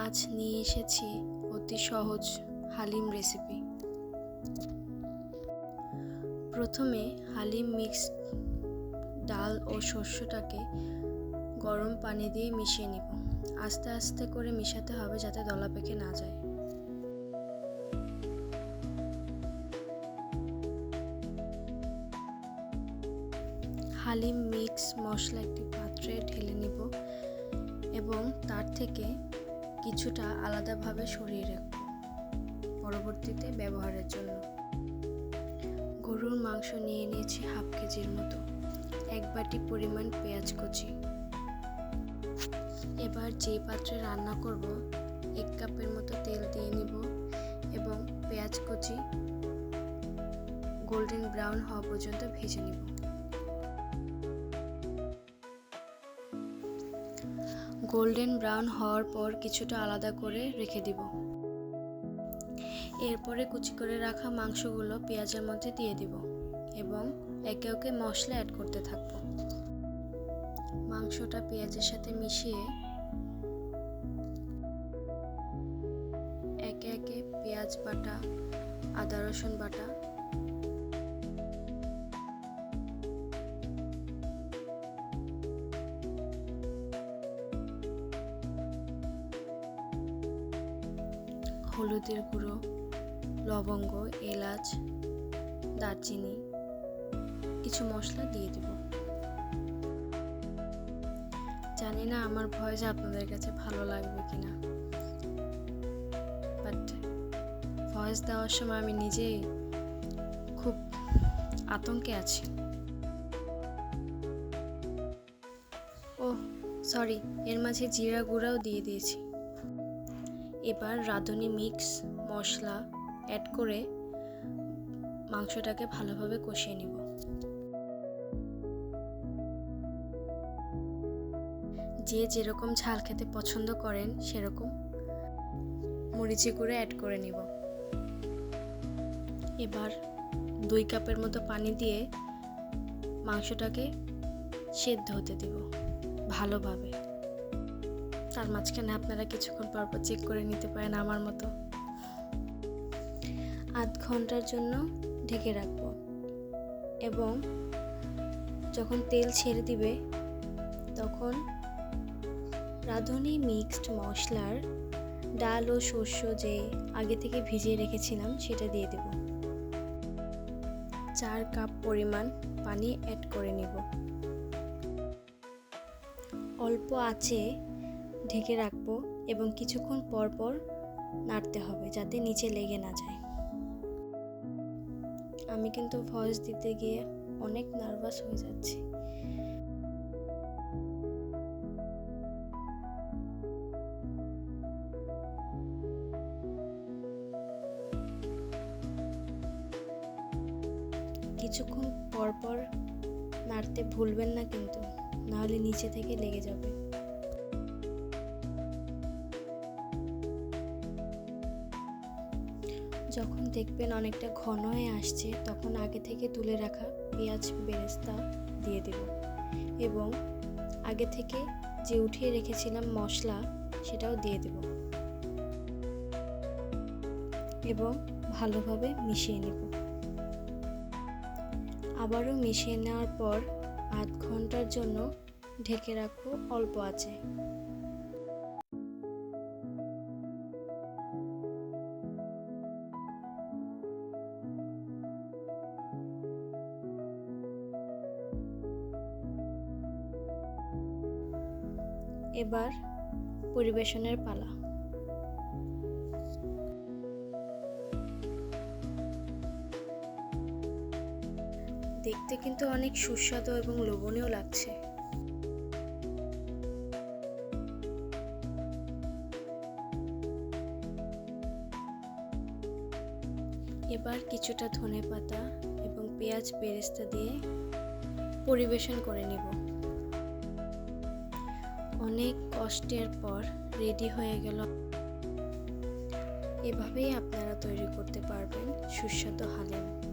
আজ নিয়ে এসেছি অতি সহজ হালিম রেসিপি প্রথমে হালিম মিক্স ডাল ও শস্যটাকে গরম পানি দিয়ে মিশিয়ে নিব। আস্তে আস্তে করে মিশাতে হবে যাতে দলা পেকে না যায়। হালিম মিক্স মশলা একটি পাত্রে ঢেলে নিব এবং তার থেকে কিছুটা আলাদাভাবে সরিয়ে রাখব পরবর্তীতে ব্যবহারের জন্য। গরুর মাংস নিয়ে নিয়েছি হাফ কেজির মতো, এক বাটি পরিমাণ পেঁয়াজ কুচি। এবার যে পাত্রে রান্না করব, এক কাপের মতো তেল দিয়ে নিব এবং পেঁয়াজ কুচি গোল্ডেন ব্রাউন হওয়া পর্যন্ত ভেজে নিব। গোল্ডেন ব্রাউন হওয়ার পর কিছুটা আলাদা করে রেখে দিব। এরপরে কুচি করে রাখা মাংসগুলো পেঁয়াজের মধ্যে দিয়ে দিব এবং একে একে মশলা অ্যাড করতে থাকব। মাংসটা পেঁয়াজের সাথে মিশিয়ে একে একে পেঁয়াজ বাটা, আদা রসুন বাটা হলুদের গুঁড়ো, লবঙ্গ, এলাচ, দারচিনি, কিছু মশলা দিয়ে দিব। জানি না আমার ভয়েস আপনাদের কাছে ভালো লাগবে কিনা। বাট ভয়েস দেওয়ার সময় আমি নিজেই খুব আতঙ্কে আছি। ও সরি এর মাঝে জিরা গুঁড়াও দিয়ে দিয়েছি। এবার রাঁধুনি মিক্স মশলা অ্যাড করে মাংসটাকে ভালোভাবে কষিয়ে নিব। যে যেরকম ঝাল খেতে পছন্দ করেন সেরকম মরিচি গুঁড়ো অ্যাড করে নিব। এবার দুই কাপের মতো পানি দিয়ে মাংসটাকে সেদ্ধ হতে দিব ভালোভাবে। তার মাঝখানে আপনারা কিছুক্ষণ পর পর চেক করে নিতে পারেন আমার মতো। আধ ঘণ্টার জন্য ঢেকে রাখব এবং যখন তেল ছেড়ে দিবে, তখন রাঁধুনি মিক্সড মশলার ডাল ও শস্য যে আগে থেকে ভিজিয়ে রেখেছিলাম, সেটা দিয়ে দেব। চার কাপ পরিমাণ পানি অ্যাড করে নিব। অল্প আছে ঢেকে রাখব এবং কিছুক্ষণ পর পর নাড়তে হবে যাতে নিচে লেগে না যায়। আমি কিন্তু ভয়েস দিতে গিয়ে অনেক নার্ভাস হয়ে যাচ্ছি। কিছুক্ষণ পর পর নাড়তে ভুলবেন না কিন্তু, নাহলে নিচে থেকে লেগে যাবে। যখন দেখবেন অনেকটা ঘন হয়ে আসছে, তখন আগে থেকে তুলে রাখা পেঁয়াজ বেরেস্তা দিয়ে দেব এবং আগে থেকে যে উঠিয়ে রেখেছিলাম মশলা, সেটাও দিয়ে দেব। এবং ভালোভাবে মিশিয়ে নেব। আবারও মিশিয়ে নেওয়ার পর আধ ঘণ্টার জন্য ঢেকে রাখব অল্প আছে এবার পরিবেশনের পালা। দেখতে কিন্তু অনেক সুস্বাদু এবং লোভনীয় লাগছে। এবার কিছুটা ধনে পাতা এবং পেঁয়াজ বেরেস্তা দিয়ে পরিবেশন করে নিব। অনেক কষ্টের পর রেডি হয়ে গেল। এভাবেই আপনারা তৈরি করতে পারবেন সুস্বাদু হালিম।